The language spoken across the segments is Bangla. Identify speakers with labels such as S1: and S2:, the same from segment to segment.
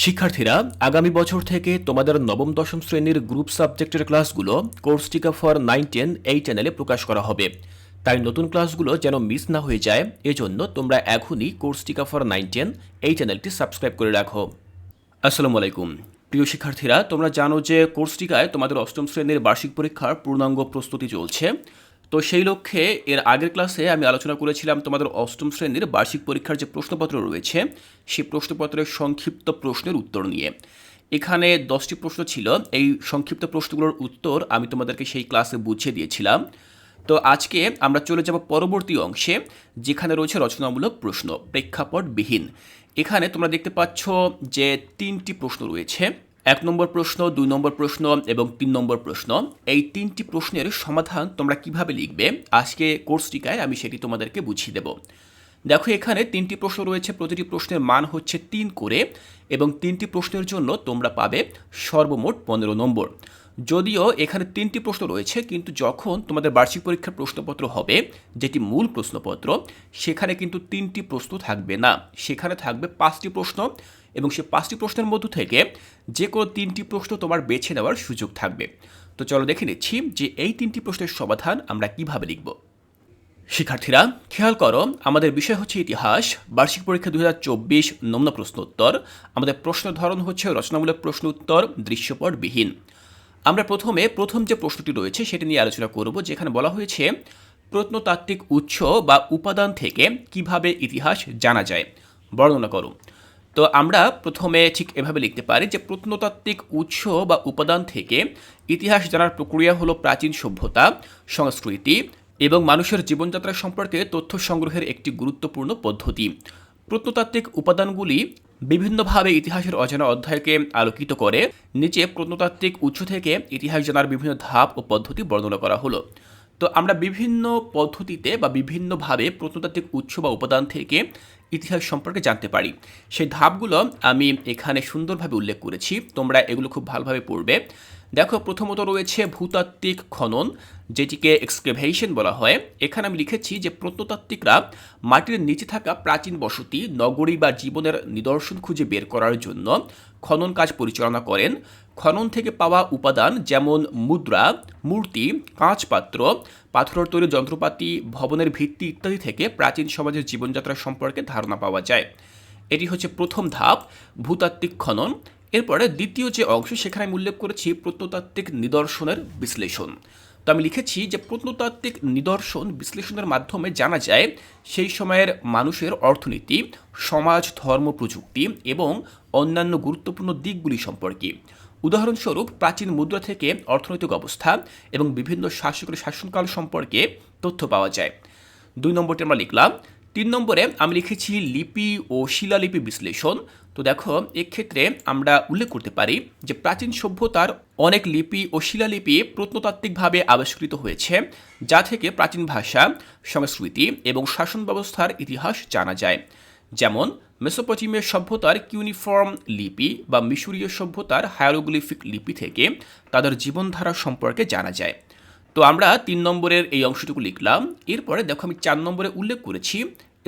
S1: শিক্ষার্থীরা, আগামী বছর থেকে তোমাদের নবম, দশম শ্রেণির গ্রুপ সাবজেক্টের ক্লাসগুলো কোর্স টিকা ফর নাইন, টেন এই চ্যানেলে প্রকাশ করা হবে। তাই নতুন ক্লাসগুলো যেন মিস না হয়ে যায়, এজন্য তোমরা এখনই কোর্স টিকা ফর নাইন, টেন এই চ্যানেলটি সাবস্ক্রাইব করে রাখো। আসসালামু আলাইকুম। প্রিয় শিক্ষার্থীরা, তোমরা জানো যে কোর্স টিকায় তোমাদের অষ্টম শ্রেণির বার্ষিক পরীক্ষার পূর্ণাঙ্গ প্রস্তুতি চলছে। তো সেই লক্ষ্যে এর আগের ক্লাসে আমি আলোচনা করেছিলাম তোমাদের অষ্টম শ্রেণির বার্ষিক পরীক্ষার যে প্রশ্নপত্র রয়েছে, সেই প্রশ্নপত্রের সংক্ষিপ্ত প্রশ্নের উত্তর নিয়ে। এখানে দশটি প্রশ্ন ছিল। এই সংক্ষিপ্ত প্রশ্নগুলোর উত্তর আমি তোমাদেরকে সেই ক্লাসে বুঝিয়ে দিয়েছিলাম। তো আজকে আমরা চলে যাব পরবর্তী অংশে, যেখানে রয়েছে রচনামূলক প্রশ্ন, প্রেক্ষাপটবিহীন। এখানে তোমরা দেখতে পাচ্ছ যে তিনটি প্রশ্ন রয়েছে। এক নম্বর প্রশ্ন, দুই নম্বর প্রশ্ন এবং তিন নম্বর প্রশ্ন। এই তিনটি প্রশ্নের সমাধান তোমরা কীভাবে লিখবে? আজকে কোর্স টিকায় আমি সেটি তোমাদেরকে বুঝিয়ে দেব। দেখো, এখানে তিনটি প্রশ্ন রয়েছে, প্রতিটি প্রশ্নের মান হচ্ছে তিন করে এবং তিনটি প্রশ্নের জন্য তোমরা পাবে সর্বমোট পনেরো নম্বর। যদিও এখানে তিনটি প্রশ্ন রয়েছে, কিন্তু যখন তোমাদের বার্ষিক পরীক্ষার প্রশ্নপত্র হবে, যেটি মূল প্রশ্নপত্র, সেখানে কিন্তু তিনটি প্রশ্ন থাকবে না। সেখানে থাকবে পাঁচটি প্রশ্ন এবং সে পাঁচটি প্রশ্নের মধ্য থেকে যে কোনো তিনটি প্রশ্ন তোমার বেছে নেওয়ার সুযোগ থাকবে। তো চলো দেখে নিচ্ছি যে এই তিনটি প্রশ্নের সমাধান আমরা কীভাবে লিখব। শিক্ষার্থীরা, খেয়াল করো, আমাদের বিষয় হচ্ছে ইতিহাস, বার্ষিক পরীক্ষা দু হাজার চব্বিশ নমুনা প্রশ্ন উত্তর আমাদের প্রশ্ন ধরন হচ্ছে রচনামূলক প্রশ্ন উত্তর দৃশ্যপটবিহীন আমরা প্রথমে প্রথম যে প্রশ্নটি রয়েছে সেটি নিয়ে আলোচনা করব, যেখানে বলা হয়েছে প্রত্নতাত্ত্বিক উৎস বা উপাদান থেকে কীভাবে ইতিহাস জানা যায়। বর্ণনা করো। তো আমরা প্রথমে ঠিক এভাবে লিখতে পারি যে প্রত্নতাত্ত্বিক উৎস বা উপাদান থেকে ইতিহাস জানার প্রক্রিয়া হলো প্রাচীন সভ্যতা, সংস্কৃতি এবং মানুষের জীবনযাত্রা সম্পর্কে তথ্য সংগ্রহের একটি গুরুত্বপূর্ণ পদ্ধতি। প্রত্নতাত্ত্বিক উপাদানগুলি বিভিন্নভাবে ইতিহাসের অজানা অধ্যায়কে আলোকিত করে, নিচে প্রত্নতাত্ত্বিক উৎস থেকে ইতিহাস জানার বিভিন্ন ধাপ ও পদ্ধতি বর্ণনা করা হলো। তো আমরা বিভিন্ন পদ্ধতিতে বা বিভিন্নভাবে প্রত্নতাত্ত্বিক উৎস বা উপাদান থেকে ইতিহাস সম্পর্কে জানতে পারি। সেই ধাপগুলো আমি এখানে সুন্দরভাবে উল্লেখ করেছি। তোমরা এগুলো খুব ভালোভাবে পড়বে। দেখো, প্রথমত রয়েছে ভূতাত্ত্বিক খনন, যেটিকে এক্সক্রেভেশন বলা হয়। এখানে আমি লিখেছি যে, প্রত্নতাত্ত্বিকরা মাটির নিচে থাকা প্রাচীন বসতি, নগরী বা জীবনের নিদর্শন খুঁজে বের করার জন্য খনন কাজ পরিচালনা করেন। খনন থেকে পাওয়া উপাদান যেমন মুদ্রা, মূর্তি, কাঁচপাত্র, পাথরের তৈরি যন্ত্রপাতি, ভবনের ভিত্তি ইত্যাদি থেকে প্রাচীন সমাজের জীবনযাত্রা সম্পর্কে ধারণা পাওয়া যায়। এটি হচ্ছে প্রথম ধাপ, ভূতাত্ত্বিক খনন। এরপরে দ্বিতীয় যে অংশ, সেখানে আমি উল্লেখ করেছি প্রত্নতাত্ত্বিক নিদর্শনের বিশ্লেষণ। তো আমি লিখেছি যে প্রত্নতাত্ত্বিক নিদর্শন বিশ্লেষণের মাধ্যমে জানা যায় সেই সময়ের মানুষের অর্থনীতি, সমাজ, ধর্ম, প্রযুক্তি এবং অন্যান্য গুরুত্বপূর্ণ দিকগুলি সম্পর্কে। উদাহরণস্বরূপ প্রাচীন মুদ্রা থেকে অর্থনৈতিক অবস্থা এবং বিভিন্ন শাসকের শাসনকাল সম্পর্কে তথ্য পাওয়া যায়। দুই নম্বরটি আমরা লিখলাম। তিন নম্বরে আমি লিখেছি লিপি ও শিলালিপি বিশ্লেষণ। তো দেখো, এক্ষেত্রে আমরা উল্লেখ করতে পারি যে প্রাচীন সভ্যতার অনেক লিপি ও শিলালিপি প্রত্নতাত্ত্বিকভাবে আবিষ্কৃত হয়েছে, যা থেকে প্রাচীন ভাষা, সংস্কৃতি এবং শাসন ব্যবস্থার ইতিহাস জানা যায়। যেমন মেসোপটেমিয়া সভ্যতার কিউনিফর্ম লিপি বা মিশরীয় সভ্যতার হায়ারোগ্লিফিক লিপি থেকে তাদের জীবনধারা সম্পর্কে জানা যায়। তো আমরা তিন নম্বরের এই অংশটুকু লিখলাম। এরপরে দেখো, আমি চার নম্বরে উল্লেখ করেছি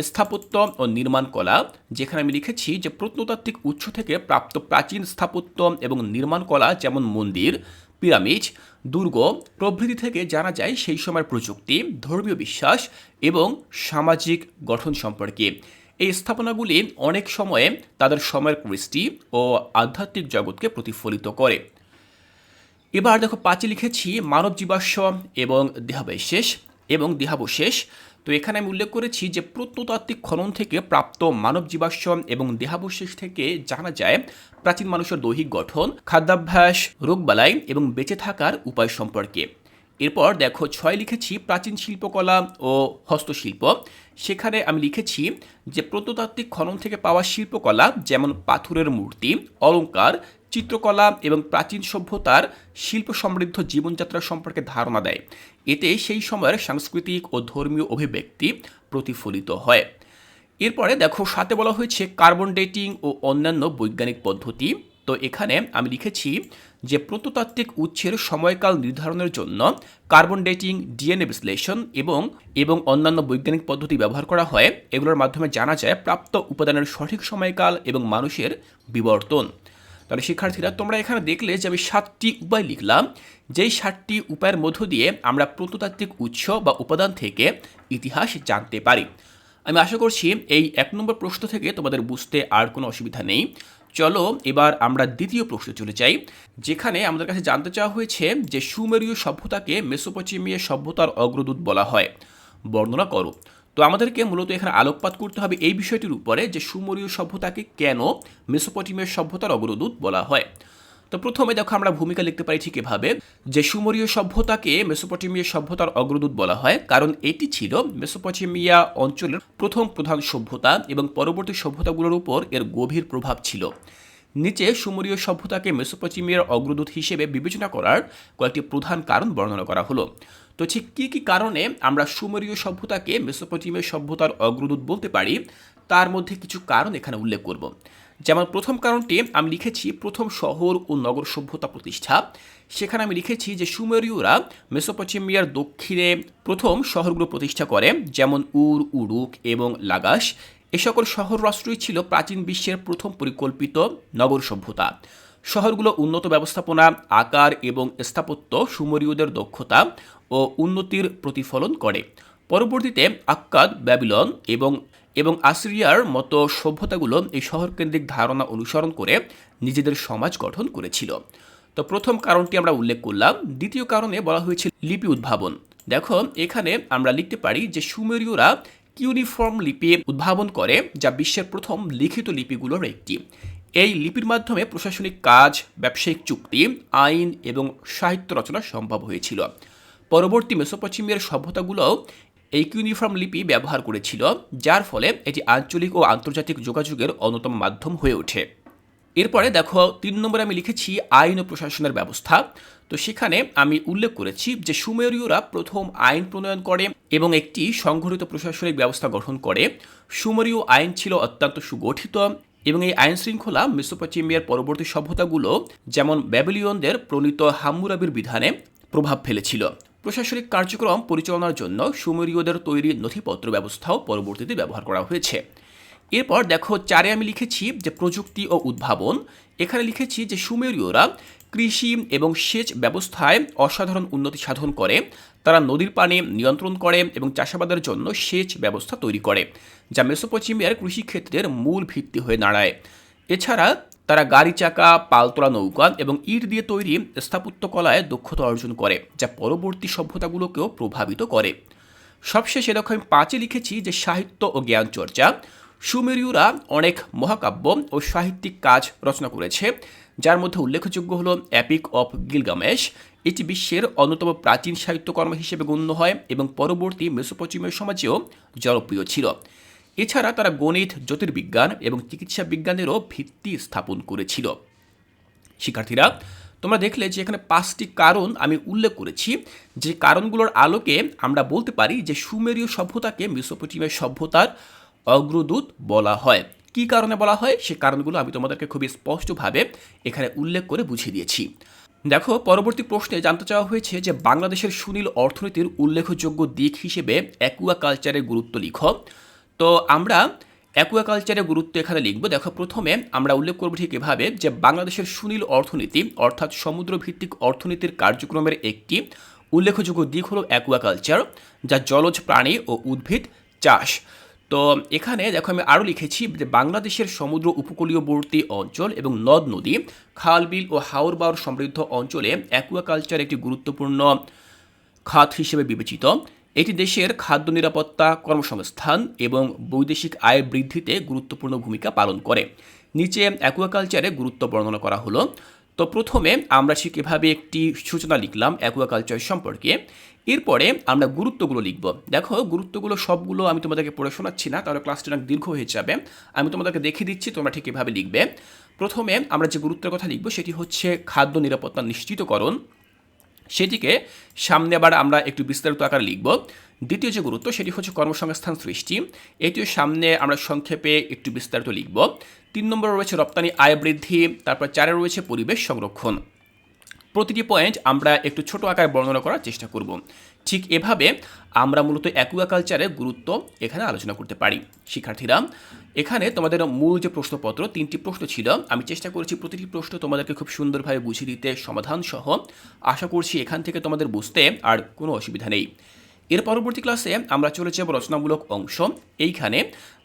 S1: স্থাপত্য ও নির্মাণ কলা, যেখানে আমি লিখেছি যে প্রত্নতাত্ত্বিক উৎস থেকে প্রাপ্ত প্রাচীন স্থাপত্য এবং নির্মাণ কলা যেমন মন্দির, পিরামিড, দুর্গ প্রভৃতি থেকে জানা যায় সেই সময়ের প্রযুক্তি, ধর্মীয় বিশ্বাস এবং সামাজিক গঠন সম্পর্কে। এই স্থাপনাগুলি অনেক সময়ে তাদের সময়ের কৃষ্টি ও আধ্যাত্মিক জগৎকে প্রতিফলিত করে। এবার দেখো পাঁচে লিখেছি মানব জীবাশ্ম এবং দেহাবশেষ এবং দেহাবশেষ। তো এখানে আমি উল্লেখ করেছি যে প্রত্নতাত্ত্বিক খনন থেকে প্রাপ্ত মানব জীবাশ্ম এবং দেহাবশেষ থেকে জানা যায় প্রাচীন মানুষের দৈহিক গঠন, খাদ্যাভ্যাস, রোগবালাই এবং বেঁচে থাকার উপায় সম্পর্কে। এরপর দেখো ছয় লিখেছি প্রাচীন শিল্পকলা ও হস্তশিল্প। সেখানে আমি লিখেছি যে প্রত্নতাত্ত্বিক খনন থেকে পাওয়া শিল্পকলা যেমন পাথরের মূর্তি অলঙ্কার চিত্রকলা এবং প্রাচীন সভ্যতার শিল্প সমৃদ্ধ জীবনযাত্রা সম্পর্কে ধারণা দেয়। এতে সেই সময়ের সাংস্কৃতিক ও ধর্মীয় অভিব্যক্তি প্রতিফলিত হয়। এরপরে দেখো, সাথে বলা হয়েছে কার্বন ডেটিং ও অন্যান্য বৈজ্ঞানিক পদ্ধতি। তো এখানে আমি লিখেছি যে প্রত্নতাত্ত্বিক উৎসের সময়কাল নির্ধারণের জন্য কার্বন ডেটিং, ডিএনএ বিশ্লেষণ এবং এবং অন্যান্য বৈজ্ঞানিক পদ্ধতি ব্যবহার করা হয়। এগুলোর মাধ্যমে জানা যায় প্রাপ্ত উপাদানের সঠিক সময়কাল এবং মানুষের বিবর্তন। তাহলে শিক্ষার্থীরা, তোমরা এখানে দেখলে যে আমি সাতটি উপায় লিখলাম। যেই সাতটি উপায়ের মধ্য দিয়ে আমরা প্রত্নতাত্ত্বিক উৎস বা উপাদান থেকে ইতিহাস জানতে পারি। আমি আশা করছি এই এক নম্বর প্রশ্ন থেকে তোমাদের বুঝতে আর কোনো অসুবিধা নেই। চলো এবার আমরা দ্বিতীয় প্রশ্ন চলে যাই, যেখানে আমাদের কাছে জানতে চাওয়া হয়েছে যে সুমেরীয় সভ্যতাকে মেসোপচেমিয়া সভ্যতার অগ্রদূত বলা হয়। বর্ণনা করো। তো আমাদেরকে মূলত এখানে আলোকপাত করতে হবে এই বিষয়টির উপরে যে সুমরীয় সভ্যতাকে কেন মেসোপটেমিয়া সভ্যতার অগ্রদূত বলা হয়। তো প্রথমে দেখো আমরা ভূমিকা লিখতে পারি ঠিক এভাবে, যে সুমরীয় সভ্যতাকে মেসোপটেমিয়া সভ্যতার অগ্রদূত বলা হয়, কারণ এটি ছিল মেসোপটেমিয়া অঞ্চলের প্রথম প্রধান সভ্যতা এবং পরবর্তী সভ্যতাগুলোর উপর এর গভীর প্রভাব ছিল। নিচে সুমরীয় সভ্যতাকে মেসোপটেমিয়ার অগ্রদূত হিসেবে বিবেচনা করার কয়েকটি প্রধান কারণ বর্ণনা করা হলো। তো ঠিক কী কী কারণে আমরা সুমেরীয় সভ্যতাকে মেসোপটেমিয়া সভ্যতার অগ্রদূত বলতে পারি, তার মধ্যে কিছু কারণ এখানে উল্লেখ করব। যেমন প্রথম কারণটি আমি লিখেছি প্রথম শহর ও নগর সভ্যতা প্রতিষ্ঠা। সেখানে আমি লিখেছি যে সুমেরীয়রা মেসোপটেমিয়ার দক্ষিণে প্রথম শহরগুলো প্রতিষ্ঠা করে, যেমন উর, উরুক এবং লাগাস এ সকল শহর রাষ্ট্রই ছিল প্রাচীন বিশ্বের প্রথম পরিকল্পিত নগর সভ্যতা। শহরগুলো উন্নত ব্যবস্থাপনা, আকার এবং স্থাপত্য, সুমরীয়দের দক্ষতা ও উন্নতির প্রতিফলন করে। পরবর্তীতে আক্কাদ, ব্যাবিলন এবং এবং আসরিয়ার মতো সভ্যতাগুলো এই শহরকেন্দ্রিক ধারণা অনুসরণ করে নিজেদের সমাজ গঠন করেছিল। তো প্রথম কারণটি আমরা উল্লেখ করলাম। দ্বিতীয় কারণে বলা হয়েছে লিপি উদ্ভাবন। দেখো, এখানে আমরা লিখতে পারি যে সুমেরীয়রা কিউনিফর্ম লিপি উদ্ভাবন করে, যা বিশ্বের প্রথম লিখিত লিপিগুলোর একটি। এই লিপির মাধ্যমে প্রশাসনিক কাজ, ব্যবসায়িক চুক্তি, আইন এবং সাহিত্য রচনা সম্ভব হয়েছিল। পরবর্তী মেসোপশ্চিমের সভ্যতাগুলোও এই ইউনিফর্ম লিপি ব্যবহার করেছিল, যার ফলে এটি আঞ্চলিক ও আন্তর্জাতিক যোগাযোগের অন্যতম মাধ্যম হয়ে ওঠে। এরপরে দেখো, তিন নম্বরে আমি লিখেছি আইন ও প্রশাসনের ব্যবস্থা। তো সেখানে আমি উল্লেখ করেছি যে সুমেরীয়রা প্রথম আইন প্রণয়ন করে এবং একটি সংঘটিত প্রশাসনিক ব্যবস্থা গঠন করে। সুমেরীয় আইন ছিল অত্যন্ত সুগঠিত এবং এই আইন শৃঙ্খলা মেসোপটেমিয়ার পরবর্তী সভ্যতাগুলো যেমন ব্যাবিলিয়নদের প্রণীত হাম্মুরাবির বিধানে প্রভাব ফেলেছিল। প্রশাসনিক কার্যক্রম পরিচালনার জন্য সুমেরীয়দের তৈরি নথিপত্র ব্যবস্থাও পরবর্তীতে ব্যবহার করা হয়েছে। এরপর দেখো, চারে আমি লিখেছি যে প্রযুক্তি ও উদ্ভাবন। এখানে লিখেছি যে সুমেরীয়রা কৃষি এবং সেচ ব্যবস্থায় অসাধারণ উন্নতি সাধন করে, তারা নদীর পানি নিয়ন্ত্রণ করে এবং চাষাবাদের জন্য সেচ ব্যবস্থা তৈরি করে, যা মেসোপশ্চিমিয়ার কৃষিক্ষেত্রের মূল ভিত্তি হয়ে দাঁড়ায়। এছাড়া তারা গাড়ি চাকা, পালতোলা নৌকা এবং ইট দিয়ে তৈরি স্থাপত্য কলায় দক্ষতা অর্জন করে, যা পরবর্তী সভ্যতাগুলোকেও প্রভাবিত করে। সবশেষে দেখো আমি পাঁচে লিখেছি যে সাহিত্য ও জ্ঞান চর্চা। সুমেরীয়রা অনেক মহাকাব্য ও সাহিত্যিক কাজ রচনা করেছে। যার মধ্যে উল্লেখযোগ্য হল অ্যাপিক অফ গিলগামেশ এটি বিশ্বের অন্যতম প্রাচীন সাহিত্যকর্ম হিসেবে গণ্য হয় এবং পরবর্তী মেসোপচিমীয় সমাজেও জনপ্রিয় ছিল। এছাড়া তারা গণিত, জ্যোতির্বিজ্ঞান এবং চিকিৎসা বিজ্ঞানেরও ভিত্তি স্থাপন করেছিল। শিক্ষার্থীরা, তোমরা দেখলে যে এখানে পাঁচটি কারণ আমি উল্লেখ করেছি। যে কারণগুলোর আলোকে আমরা বলতে পারি যে সুমেরীয় সভ্যতাকে মেসোপটেমিয়া সভ্যতার অগ্রদূত বলা হয়। কি কারণে বলা হয়? সে কারণগুলো আমি তোমাদেরকে খুবই স্পষ্টভাবে এখানে উল্লেখ করে বুঝিয়ে দিয়েছি। দেখো, পরবর্তী প্রশ্নে জানতে চাওয়া হয়েছে যে বাংলাদেশের সুনীল অর্থনীতির উল্লেখযোগ্য দিক হিসেবে অ্যাকুয়াকালচারের গুরুত্ব লিখ। তো আমরা অ্যাকুয়াকালচারের গুরুত্ব এখানে লিখব। দেখো, প্রথমে আমরা উল্লেখ করব ঠিক এভাবে যে বাংলাদেশের সুনীল অর্থনীতি, অর্থাৎ সমুদ্রভিত্তিক অর্থনীতির কার্যক্রমের একটি উল্লেখযোগ্য দিক হল অ্যাকুয়াকালচার, যা জলজ প্রাণী ও উদ্ভিদ চাষ। তো এখানে দেখো আমি আরও লিখেছি যে বাংলাদেশের সমুদ্র উপকূলীয়বর্তী অঞ্চল এবং নদ নদী, খালবিল ও হাওর বাওর সমৃদ্ধ অঞ্চলে অ্যাকুয়াকালচার একটি গুরুত্বপূর্ণ খাত হিসেবে বিবেচিত। এটি দেশের খাদ্য নিরাপত্তা কর্মসংস্থান এবং বৈদেশিক আয় বৃদ্ধিতে গুরুত্বপূর্ণ ভূমিকা পালন করে। নিচে অ্যাকুয়াকালচারে গুরুত্ব বর্ণনা করা হলো। তো প্রথমে আমরা ঠিক এভাবে একটি সূচনা লিখলাম অ্যাকুয়াকালচার সম্পর্কে। এরপরে আমরা গুরুত্বগুলো লিখব। দেখো, গুরুত্বগুলো সবগুলো আমি তোমাদেরকে পড়ে শোনাচ্ছি না, তাহলে ক্লাসটা অনেক দীর্ঘ হয়ে যাবে। আমি তোমাদেরকে দেখিয়ে দিচ্ছি, তোমরা ঠিক এভাবে লিখবে। প্রথমে আমরা যে গুরুত্বের কথা লিখব, সেটি হচ্ছে খাদ্য নিরাপত্তা নিশ্চিতকরণ। সেটিকে সামনে আবার আমরা একটু বিস্তারিত আকারে লিখব। দ্বিতীয় যে গুরুত্ব, সেটি হচ্ছে কর্মসংস্থান সৃষ্টি। এটিও সামনে আমরা সংক্ষেপে একটু বিস্তারিত লিখব। তিন নম্বরে রয়েছে রপ্তানি আয় বৃদ্ধি, তারপর চারে রয়েছে পরিবেশ সংরক্ষণ। প্রতিটি পয়েন্ট আমরা একটু ছোট আকারে বর্ণনা করার চেষ্টা করব। ঠিক এভাবে আমরা মূলত অ্যাকুয়াকালচারের গুরুত্ব এখানে আলোচনা করতে পারি। শিক্ষার্থীরা, এখানে তোমাদের মূল যে প্রশ্নপত্র, তিনটি প্রশ্ন ছিল। আমি চেষ্টা করেছি প্রতিটি প্রশ্ন তোমাদেরকে খুব সুন্দরভাবে বুঝিয়ে দিতে, সমাধান সহ। আশা করছি এখান থেকে তোমাদের বুঝতে আর কোনো অসুবিধা নেই। এর পরবর্তী ক্লাসে আমরা চলে যাব রচনামূলক অংশ। এইখানে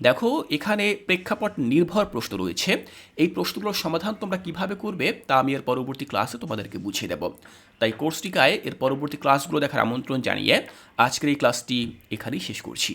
S1: দেখো, এখানে প্রেক্ষাপট নির্ভর প্রশ্ন রয়েছে। এই প্রশ্নগুলোর সমাধান তোমরা কীভাবে করবে তা আমি এর পরবর্তী ক্লাসে তোমাদেরকে বুঝিয়ে দেব। তাই কোর্সটিকায় এর পরবর্তী ক্লাসগুলো দেখার আমন্ত্রণ জানিয়ে আজকের এই ক্লাসটি এখানেই শেষ করছি।